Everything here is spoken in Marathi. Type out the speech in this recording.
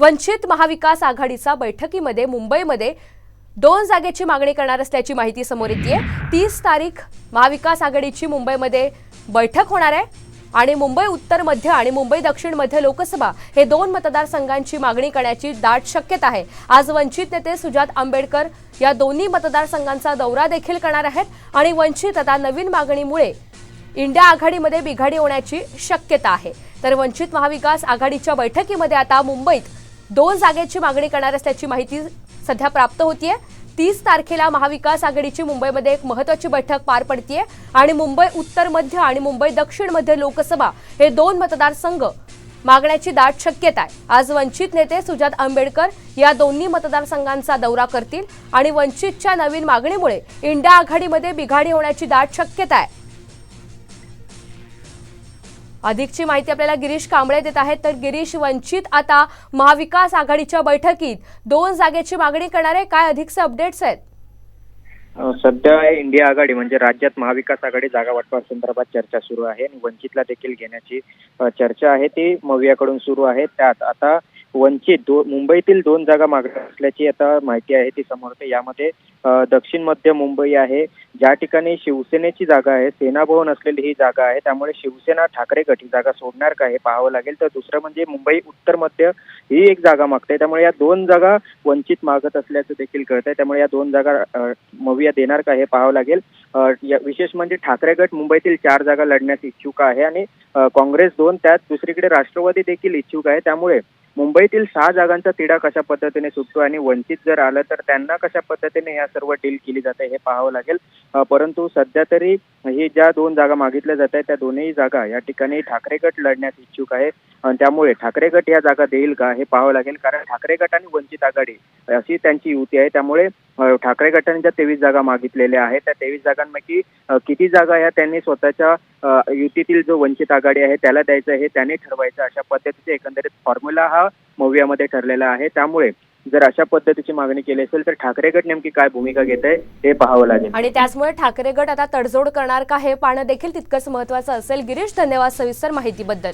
वंचित महाविकास आघाडीचा बैठकीमध्ये मुंबईमध्ये दोन जागेची मागणी करणार असल्याची माहिती समोर येते तीस तारीख महाविकास आघाडीची मुंबईमध्ये बैठक होणार आहे आणि मुंबई उत्तर मध्य आणि मुंबई दक्षिण मध्य लोकसभा हे दोन मतदारसंघांची मागणी करण्याची दाट शक्यता आहे. आज वंचित नेते सुजात आंबेडकर या दोन्ही मतदारसंघांचा दौरा देखील करणार आहेत आणि वंचित आता नवीन मागणीमुळे इंडिया आघाडीमध्ये बिघाडी होण्याची शक्यता आहे. तर वंचित महाविकास आघाडीच्या बैठकीमध्ये आता मुंबईत दोन जागेची मागणी करणार असल्याची माहिती सध्या प्राप्त होतीये. तीस तारखेला महाविकास आघाडीची मुंबईमध्ये एक महत्वाची बैठक पार पडतीये आणि मुंबई उत्तर मध्य आणि मुंबई दक्षिण मध्य लोकसभा हे दोन मतदारसंघ मागण्याची दाट शक्यता आहे. आज वंचित नेते सुजात आंबेडकर या दोन्ही मतदारसंघांचा दौरा करतील आणि वंचितच्या नवीन मागणीमुळे इंडिया आघाडीमध्ये बिघाडी होण्याची दाट शक्यता आहे. अधिकची माहिती आपल्याला गिरीश कांबळे देत आहेत. तर गिरीश वंचित आता महाविकास आघाडीच्या बैठकीत दोन जागेची मागणी करणार आहे काय अधिकचे अपडेट्स आहेत? सध्या इंडिया आघाडी म्हणजे राज्यात महाविकास आघाडी जागा वाटपासंदर्भात चर्चा सुरू आहे आणि वंचितला देखील घेण्याची चर्चा आहे. ती मवियाकडून सुरू आहे. त्यात आता वंचित दो मुंबईतील दोन जागा मागणार असल्याची आता माहिती आहे ती समोर यामध्ये दक्षिण मध्य मुंबई आहे. ज्या ठिकाणी शिवसेनेची जागा आहे सेनाभवन असलेली ही जागा आहे. त्यामुळे शिवसेना ठाकरे गट ही जागा सोडणार का हे पाहावं लागेल. तर दुसरं म्हणजे मुंबई उत्तर मध्य ही एक जागा मागते त्यामुळे या दोन जागा वंचित मागत असल्याचं देखील कळत आहे त्यामुळे या दोन जागा मविया देणार का हे पाहावं लागेल. या- विशेष म्हणजे ठाकरे गट मुंबईतील चार जागा लढण्यास इच्छुक आहे आणि काँग्रेस दोन त्यात दुसरीकडे राष्ट्रवादी देखील इच्छुक आहे. त्यामुळे मुंबईतील सहा जागांचा तिढा कशा पद्धतीने सुटतो आणि वंचित जर आलं तर त्यांना कशा पद्धतीने या सर्व डील केली जाते हे पाहावं लागेल. परंतु सध्या तरी हे ज्या दोन जागा मागितल्या जात आहेत त्या दोन्ही जागा या ठिकाणी ठाकरे गट लढण्यास इच्छुक आहे. आणि त्यामुळे ठाकरे गट या जागा देईल का हे पाहावं लागेल. कारण ठाकरे गट आणि वंचित आघाडी अशी त्यांची युती आहे. त्यामुळे ठाकरे गटाने ज्या तेवीस जागा मागितलेल्या आहेत. त्या तेवीस जागांपैकी किती जागा ह्या त्यांनी स्वतःच्या युतीतील जो वंचित आघाडी आहे त्याला द्यायचं हे त्याने ठरवायचं अशा पद्धतीचे एकंदरीत फॉर्म्युला हा मव्यामध्ये ठरलेला आहे. त्यामुळे जर अशा पद्धतीची मागणी केली असेल तर ठाकरे गट नेमकी काय भूमिका घेत आहे हे पाहावं लागेल. आणि त्याचमुळे ठाकरे गट आता तडजोड करणार का हे पाहणं देखील तितकंच महत्वाचं असेल. गिरीश धन्यवाद सविस्तर माहितीबद्दल.